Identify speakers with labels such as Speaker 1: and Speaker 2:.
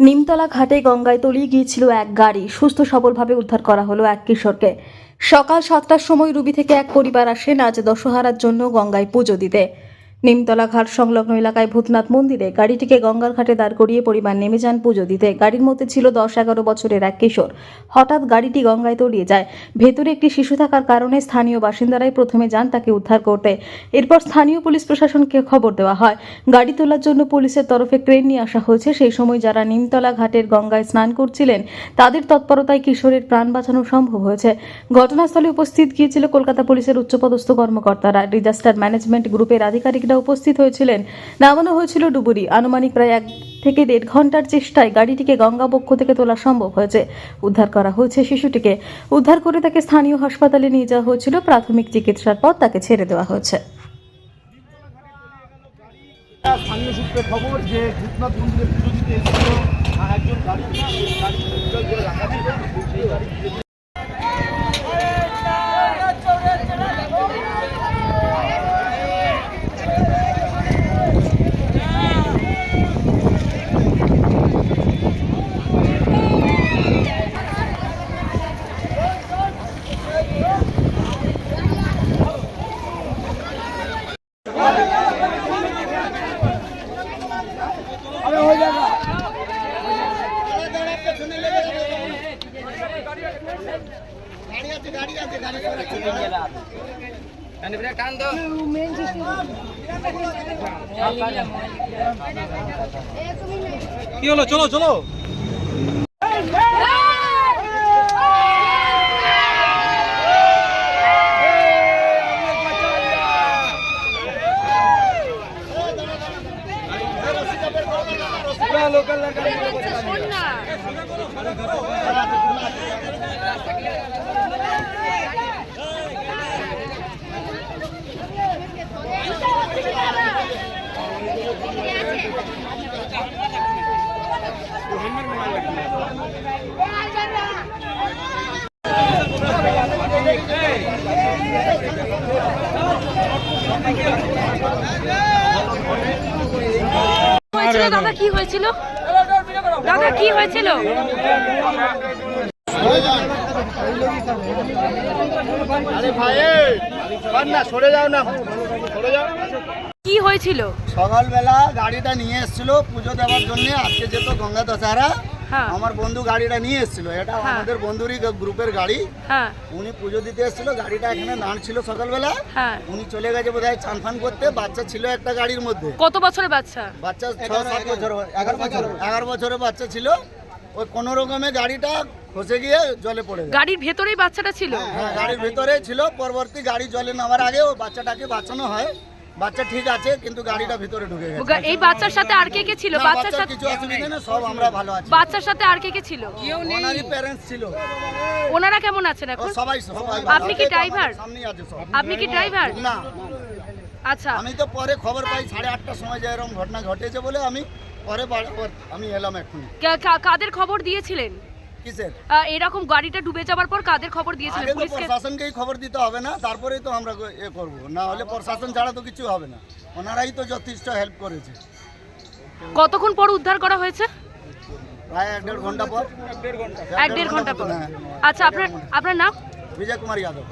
Speaker 1: নিমতলা ঘাটে গঙ্গায় তলিয়ে গিয়েছিল এক গাড়ি। সুস্থ সবলভাবে উদ্ধার করা হলো এক কিশোরকে। সকাল সাতটার সময় রুবি থেকে এক পরিবার আসেন আজ দশহারার জন্য গঙ্গায় পুজো দিতে। নিমতলা ঘাট সংলগ্ন এলাকায় ভূতনাথ মন্দিরে গাড়িটিকে গঙ্গার ঘাটে দাঁড় করিয়ে পরিবার নেমে যান পুজো দিতে। গাড়ির মধ্যে ছিল দশ এগারো বছরের এক কিশোর। হঠাৎ গাড়িটি গঙ্গায় তলিয়ে যায়। ভেতরে একটি শিশু থাকার কারণে স্থানীয় বাসিন্দারাই প্রথমে যান তাকে উদ্ধার করতে। এরপর স্থানীয় পুলিশ প্রশাসনকে খবর দেওয়া হয়। গাড়ি তোলার জন্য পুলিশের তরফে ক্রেন নিয়ে আসা হয়েছে। সেই সময় যারা নিমতলা ঘাটের গঙ্গায় স্নান করছিলেন, তাদের তৎপরতায় কিশোরের প্রাণ বাঁচানো সম্ভব হয়েছে। ঘটনাস্থলে উপস্থিত গিয়েছিল কলকাতা পুলিশের উচ্চপদস্থ কর্মকর্তারা। ডিজাস্টার ম্যানেজমেন্ট গ্রুপের আধিকারিকরা উপস্থিত হয়েছিলেন। নামানো হয়েছিল ডুবুরি। আনুমানিক প্রায় এক থেকে দেড় ঘণ্টার চেষ্টায় গাড়িটিকে গঙ্গা পক্ষ থেকে তোলা সম্ভব হয়েছে। উদ্ধার করা হয়েছে শিশুটিকে। উদ্ধার করে তাকে স্থানীয় হাসপাতালে নিয়ে যাওয়া হয়েছিল। প্রাথমিক চিকিৎসার পর তাকে ছেড়ে দেওয়া হয়েছে।
Speaker 2: কি হলো চলো চলো
Speaker 3: হয়েছিল দাদা কি হয়েছিল? দাদা কি হয়েছিল?
Speaker 2: আরে ভাই পার না সরে যাও না। সরে
Speaker 3: কি হয়েছিল?
Speaker 4: সকালবেলা গাড়িটা নিয়ে এসেছিল পুজো দেওয়ার জন্য আজকে যেত গঙ্গা দশহারা
Speaker 3: হ্যাঁ।
Speaker 4: আমার বন্ধু গাড়িটা নিয়ে এসেছিল। এটা
Speaker 3: হ্যাঁ।
Speaker 4: আমাদের বন্ধুরই গ্রুপের গাড়ি।
Speaker 3: হ্যাঁ।
Speaker 4: উনি পুজো দিতে এসেছিল গাড়িটা এখানে দাঁড় ছিল সকালবেলা।
Speaker 3: হ্যাঁ।
Speaker 4: উনি চলে গেছে বোধহয় চান ফান করতে। বাচ্চা ছিল একটা গাড়ির মধ্যে।
Speaker 3: কত বছরের বাচ্চা?
Speaker 4: বাচ্চা ছ সাত বছর এগারো বছর এগারো বছরের বাচ্চা ছিল। ওই কোনো রকমে গাড়িটা খসে গিয়ে জলে পড়ে গেছে
Speaker 3: গাড়ির ভেতরেই বাচ্চাটা ছিল?
Speaker 4: হ্যাঁ গাড়ির ভিতরে ছিল। পরবর্তী গাড়ি জলে নামার আগে ও বাচ্চাটাকে বাঁচানো হয়। বাচ্চা ঠিক আছে কিন্তু গাড়িটা ভিতরে ঢুকে গেছে।
Speaker 3: এই বাচ্চার সাথে আর কে কে ছিল? বাচ্চার সাথে
Speaker 4: কিছু অসুবিধা নেই সব আমরা ভালো আছি।
Speaker 3: বাচ্চার সাথে আর কে কে ছিল? কেউ নেই।
Speaker 4: ওনারই প্যারেন্টস ছিল।
Speaker 3: ওনারা কেমন আছেন এখন?
Speaker 4: সবাই সবাই
Speaker 3: আপনি কি ড্রাইভার?
Speaker 4: সামনেই আছে সব।
Speaker 3: আপনি কি ড্রাইভার
Speaker 4: না।
Speaker 3: আচ্ছা।
Speaker 4: আমি তো পরে খবর পাই সাড়ে আটটার সময় যে এরকম ঘটনা ঘটেছে বলে আমি পরে আমি এলাম এখন
Speaker 3: কাদের খবর দিয়েছিলেন?
Speaker 4: কিসের?
Speaker 3: এরকম গাড়িটা ডুবে যাওয়ার পর কাদের খবর দিয়েছিলেন?
Speaker 4: আগে তো
Speaker 3: পুলিশকে
Speaker 4: প্রশাসনকেই খবর দিতে হবে না তারপরেই তো আমরা এ করব। না হলে প্রশাসন ছাড়া তো কিছু হবে না। ওনারাই তো যথেষ্ট হেল্প করেছে।
Speaker 3: কতক্ষণ পর উদ্ধার করা হয়েছে?
Speaker 4: প্রায় এক দেড় ঘণ্টা পর।
Speaker 3: এক দেড় ঘণ্টা পর।
Speaker 4: হ্যাঁ।
Speaker 3: আচ্ছা আপনার আপনার নাম?
Speaker 4: বিজয় কুমার যাদব।